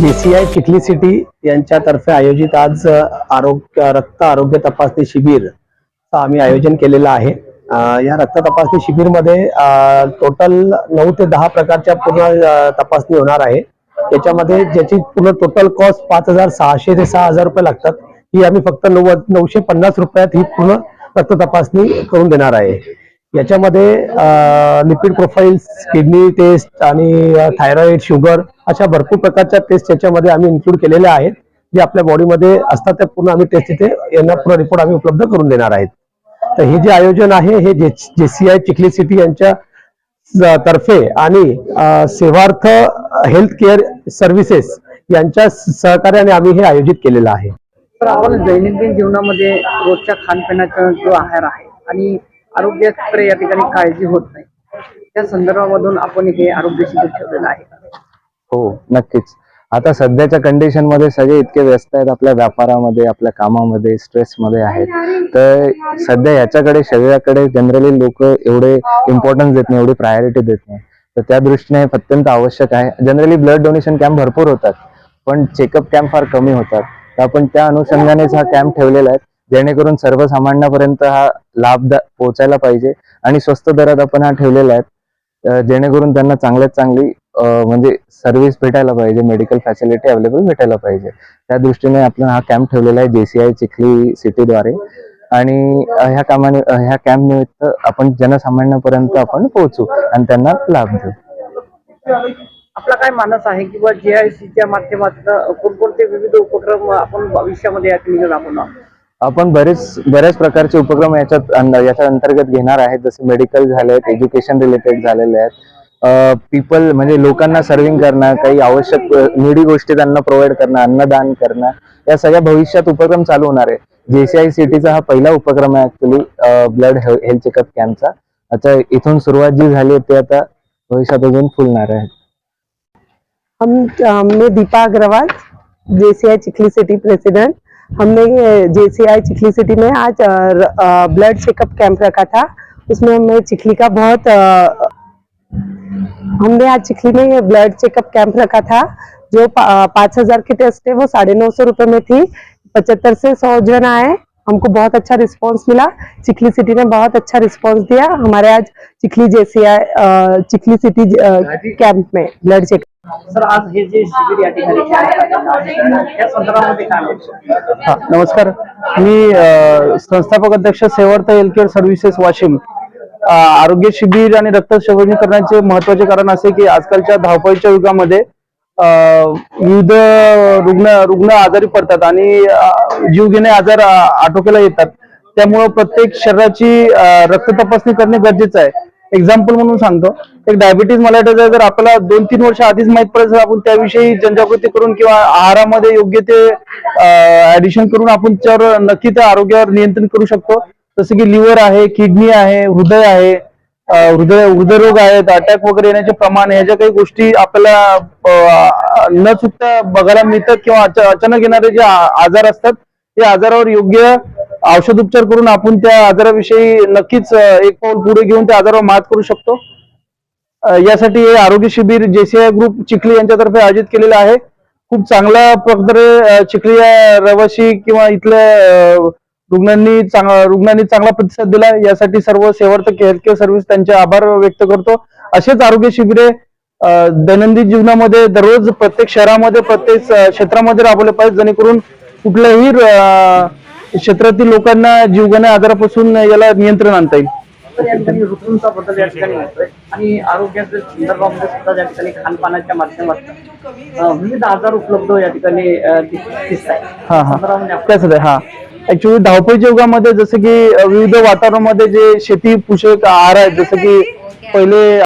BCI Chikhli city यांच्यातर्फे आयोजित आज आरोग्य रक्त आरोग्य तपासणी शिबिर आम्ही आयोजन केलेलं आहे. या रक्त तपासणी शिबिरमध्ये टोटल नऊ ते दहा प्रकारच्या पूर्ण तपासणी होणार आहे. याच्यामध्ये ज्याची पूर्ण टोटल कॉस्ट पाच हजार सहाशे ते सहा हजार रुपये लागतात. ही आम्ही फक्त नव्वद नऊशे पन्नास रुपयात ही पूर्ण रक्त तपासणी करून देणार आहे. याच्यामध्ये लिपिड प्रोफाईल्स किडनी टेस्ट आणि थायरॉइड शुगर अशा भरपूर प्रकारच्या टेस्ट याच्यामध्ये आम्ही इन्क्लूड केलेल्या आहेत. जे आपल्या बॉडीमध्ये असतात त्या पूर्ण आम्ही टेस्ट तिथे यांना पूर्ण रिपोर्ट आम्ही उपलब्ध करून देणार आहेत. तर हे जे आयोजन आहे हे जेसीआय चिखली सिटी यांच्या तर्फे आणि सेवार्थ हेल्थ केअर सर्व्हिसेस यांच्या सहकार्याने आम्ही हे आयोजित केलेलं आहे. तर आपण दैनंदिन जीवनामध्ये रोजच्या खानपिण्याचा जो आहार आहे आणि आरोग्याकडे या ठिकाणी काळजी होत नाही. त्या संदर्भामधून आपण हे आरोग्य शिबिर ठेवलेलं आहे. हो नक्कीच. आता सध्याच्या कंडिशनमध्ये सगळे इतके व्यस्त आहेत आपल्या व्यापारामध्ये आपल्या कामामध्ये स्ट्रेस मध्ये आहेत. तर सध्या याच्याकडे शरीराकडे जनरली लोक एवढे इम्पॉर्टन्स देत नाही एवढी प्रायोरिटी देत नाही. तर त्या दृष्टीने हे अत्यंत आवश्यक आहे. जनरली ब्लड डोनेशन कॅम्प भरपूर होतात पण चेकअप कॅम्प फार कमी होतात. तर आपण त्या अनुषंगानेच हा कॅम्प ठेवलेला आहे जेणेकरून सर्वसामान्यापर्यंत हा लाभ पोहोचायला पाहिजे आणि स्वस्त दरात आपण हा ठेवलेला आहे. जेणेकरून त्यांना चांगल्यात चांगली म्हणजे सर्व्हिस भेटायला पाहिजे मेडिकल फॅसिलिटी अवेलेबल भेटायला पाहिजे. त्या दृष्टीने आपण हा कॅम्प ठेवलेला आहे जेसीआय चिखली सिटीद्वारे. आणि ह्या कामाने ह्या कॅम्प निमित्त आपण जनसामान्यापर्यंत आपण पोहोचू आणि त्यांना लाभ देऊ. आपला काय मानस आहे किंवा जे आय सीच्या माध्यमातून कोणकोणते विविध उपक्रम आपण भविष्यामध्ये या राबवणार आपण बरेच बऱ्याच प्रकारचे उपक्रम याच्यात याच्या अंतर्गत घेणार आहेत. जसे मेडिकल झालेत एज्युकेशन रिलेटेड झालेले आहेत. पीपल म्हणजे लोकांना सर्व्हिंग करणं काही आवश्यक निडी गोष्टी त्यांना प्रोव्हाइड करणं अन्नदान करणं या सगळ्या भविष्यात उपक्रम चालू होणार आहे जेसीआय सिटीचा हा पहिला उपक्रम आहे ऍक्च्युली ब्लड हेल्थ चेकअप कॅम्पचा आता इथून सुरुवात जी झाली ते आता भविष्यात अजून फुलणार आहे. हम Deepa Agarwal JCI Chikhli city president हमने जेसीआई चिखली सिटी में आज ब्लड चेकअप कैंप रखा था। उसमें हमने चिखली का बहुत हमने आज चिखली में ये ब्लड चेकअप कैंप रखा था, जो पाँच हज़ार की टेस्ट है वो साढ़े नौ सौ रुपए में थी। पचहत्तर से सौ जन आए। हमको बहुत अच्छा रिस्पांस मिला। चिखली सिटी ने बहुत अच्छा रिस्पांस दिया। हमारे आज Chikhli JCI Chikhli city camp में ब्लड चेकअप सर आज हे जे शिबिर या ठिकाणी हा नमस्कार. मी संस्थापक अध्यक्ष Sevarth health care services Washim. आरोग्य शिबिर आणि रक्त संवर्धन करण्याचे महत्त्वाचे कारण असे की आजकालच्या धावपळीच्या युगामध्ये विविध रुग्ण रुग्ण आजारी पडतात आणि जीवघेणे आजार आटोक्याला येतात. त्यामुळं प्रत्येक शरीराची रक्त तपासणी करणे गरजेचं आहे. एक्झाम्पल म्हणून सांगतो. एक डायबिटीज मलायटिस जर आपल्याला दोन तीन वर्ष आधीच माहीत पडत तर आपण त्याविषयी जनजागृती करून किंवा आहारामध्ये योग्य ते ऍडिशन करून आपण त्यावर नक्की त्या आरोग्यावर नियंत्रण करू शकतो. जसं की लिव्हर आहे किडनी आहे हृदय आहे हृदय हृदयरोग आहेत अटॅक वगैरे येण्याचे प्रमाण ह्याच्या काही गोष्टी आपल्याला न चुकता बघायला मिळतात किंवा अचानक येणारे जे आजार असतात ते आजारावर योग्य औषधोपचार करून आपण त्या आजाराविषयी नक्कीच एक पाऊल पुढे घेऊन त्या आजारावर मात करू शकतो. यासाठी हे आरोग्य शिबिर जेसीआय ग्रुप चिखली यांच्यातर्फे आयोजित केलेलं आहे. खूप चांगल्या प्रकारे चिखली या रहिवासी किंवा इथल्या रुग्णांनी चांगला रुग्णांनी चांगला प्रतिसाद दिला यासाठी सर्व सेवार्थ हेल्थ केअर सर्व्हिस त्यांचे आभार व्यक्त करतो. असेच आरोग्य शिबिरे दैनंदिन जीवनामध्ये दररोज प्रत्येक शहरामध्ये प्रत्येक क्षेत्रामध्ये राबवले पाहिजे जेणेकरून कुठल्याही क्षेत्रातील लोकांना जीवघेण्या आजारापासून याला नियंत्रण आणता येईल. तर या ठिकाणी ऋतूंचा बदल या ठिकाणी होतोय. आणि आरोग्याच्या संदर्भामध्ये सुद्धा या ठिकाणी खानपानाच्या माध्यमातून विविध आजार उपलब्ध या ठिकाणी दिसत आहे हा हा हा ऍक्च्युली धावपळीच्या युगामध्ये जसं की विविध वातावरणामध्ये जे शेती पोषक आहार आहेत जसं की पहिले